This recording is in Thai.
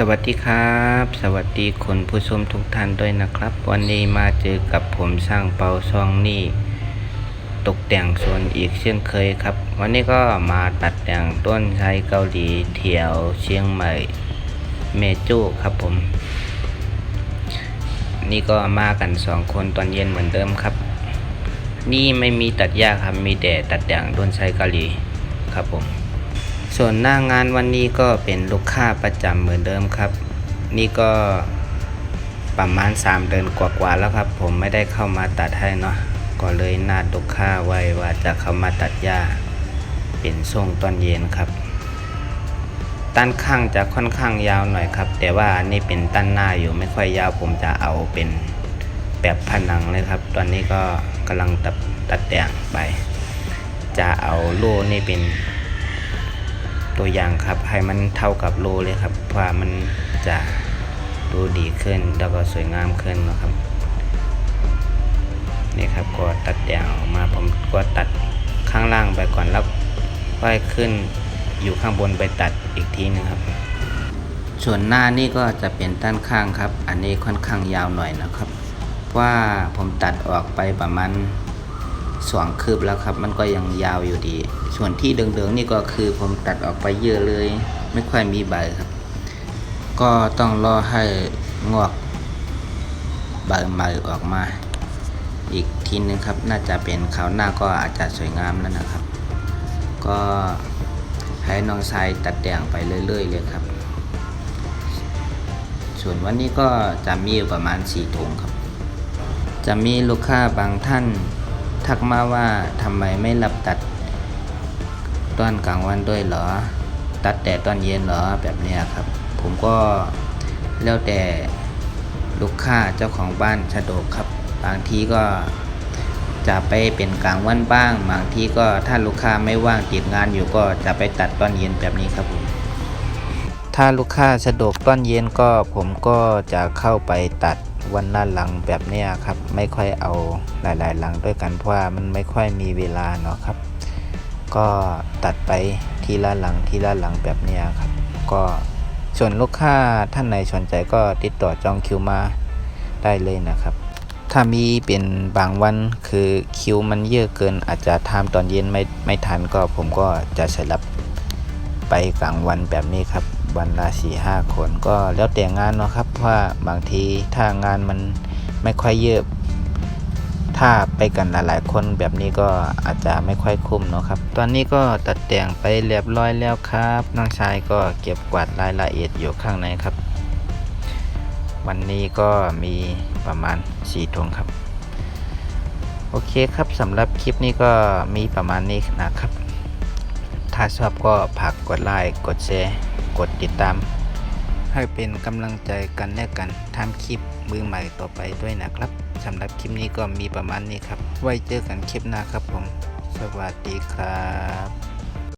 สวัสดีครับ สวัสดีคุณผู้ชมทุกท่านด้วยนะครับ วันนี้มาเจอกับผมสร้างเปาซองนี่ ตกแต่งสวนอีกเช่นเคยครับ วันนี้ก็มาตัดแต่งต้นไทรเกาหลีเถียวเชียงใหม่เมจูครับผม นี่ก็มากันสองคนตอนเย็นเหมือนเดิมครับ นี่ไม่มีตัดหญ้าครับมีแต่ตัดแต่งต้นไทรเกาหลีครับผม ส่วนหน้างานวันนี้ก็เป็นลูกค้าประจำเหมือนเดิมครับ นี่ก็ประมาณ 3 เดือนกว่าๆแล้วครับ ผมไม่ได้เข้ามาตัดให้เนาะก็เลยนัดลูกค้าไว้ว่าจะเข้ามาตัดหญ้า เป็นทรงตอนเย็นครับต้านข้างจะค่อนข้างยาวหน่อยครับ แต่ว่าอันนี้เป็นต้านหน้าอยู่ไม่ค่อยยาว ผมจะเอาเป็นแบบผนังเลยครับ ตอนนี้ก็กำลังตัดตัดแต่งไป จะเอาโล่นี่เป็น ตัวอย่างครับให้มันเท่ากับโลเลยครับเพราะว่ามันจะดูดีขึ้นแล้วก็สวยงามขึ้นนะครับนี่ครับก็ตัดอย่างออกมาผมก็ตัดข้างล่างไปก่อนแล้วค่อยขึ้นอยู่ข้างบนไปตัดอีกทีนึงครับ ส่วนหน้านี่ก็จะเป็นด้านข้างครับ อันนี้ค่อนข้างยาวหน่อยนะครับ ว่าผมตัดออกไปประมาณ สองคืบแล้วครับ มันก็ยังยาวอยู่ดี ส่วนที่เดืองๆนี่ก็คือผมตัดออกไปเยอะเลย ไม่ค่อยมีใบครับ ก็ต้องรอให้งอกใบใหม่ออกมา อีกทีนึงครับ น่าจะเป็นคราวหน้าก็อาจจะสวยงามแล้วนะครับ ก็ให้น้องชายตัดแต่งไปเรื่อยๆเลยครับ ส่วนวันนี้ก็จะมีประมาณ4ถุงครับ จะมีลูกค้าบางท่าน ทักมาว่าทำไมไม่รับตัดตอนกลางวันด้วยเหรอ ตัดแต่ตอนเย็นเหรอแบบนี้ครับ ผมก็แล้วแต่ลูกค้าเจ้าของบ้านสะดวกครับ บางทีก็จะไปเป็นกลางวันบ้าง บางทีก็ถ้าลูกค้าไม่ว่างติดงานอยู่ก็จะไปตัดตอนเย็นแบบนี้ครับผมถ้าลูกค้าสะดวกตอนเย็นก็ผมก็จะเข้าไปตัด วันละหลังแบบนี้ครับ ไม่ค่อยเอาหลาย ๆ หลังด้วยกันเพราะว่ามันไม่ค่อยมีเวลาเนาะครับ ก็ตัดไปทีละหลังทีละหลังแบบนี้ครับ ก็ส่วนลูกค้าท่านไหนสนใจก็ติดต่อจองคิวมาได้เลยนะครับ ถ้ามีเป็นบางวันคือคิวมันเยอะเกินอาจจะทำตอนเย็นไม่ไม่ทันก็ผมก็จะสลับไปกลางวันแบบนี้ครับ วันละสี่ห้าคนก็แล้วแต่งานเนาะครับเพราะว่าบางทีถ้างานมันไม่ค่อยเยอะถ้าไปกันหลายๆคนแบบนี้ก็อาจจะไม่ค่อยคุ้มเนาะครับ ตอนนี้ก็ตัดแต่งไปเรียบร้อยแล้วครับน้องชายก็เก็บกวาดรายละเอียดอยู่ข้างในครับ วันนี้ก็มีประมาณ4ถุงครับ โอเคครับสำหรับคลิปนี้ก็มีประมาณนี้นะครับ ถ้าชอบก็ฝากกดไลค์กดแชร์ กดติดตาม ให้เป็นกำลังใจกันและกันทำคลิปมือใหม่ต่อไปด้วยนะครับสำหรับคลิปนี้ก็มีประมาณนี้ครับ ไว้เจอกันคลิปหน้าครับผม สวัสดีครับ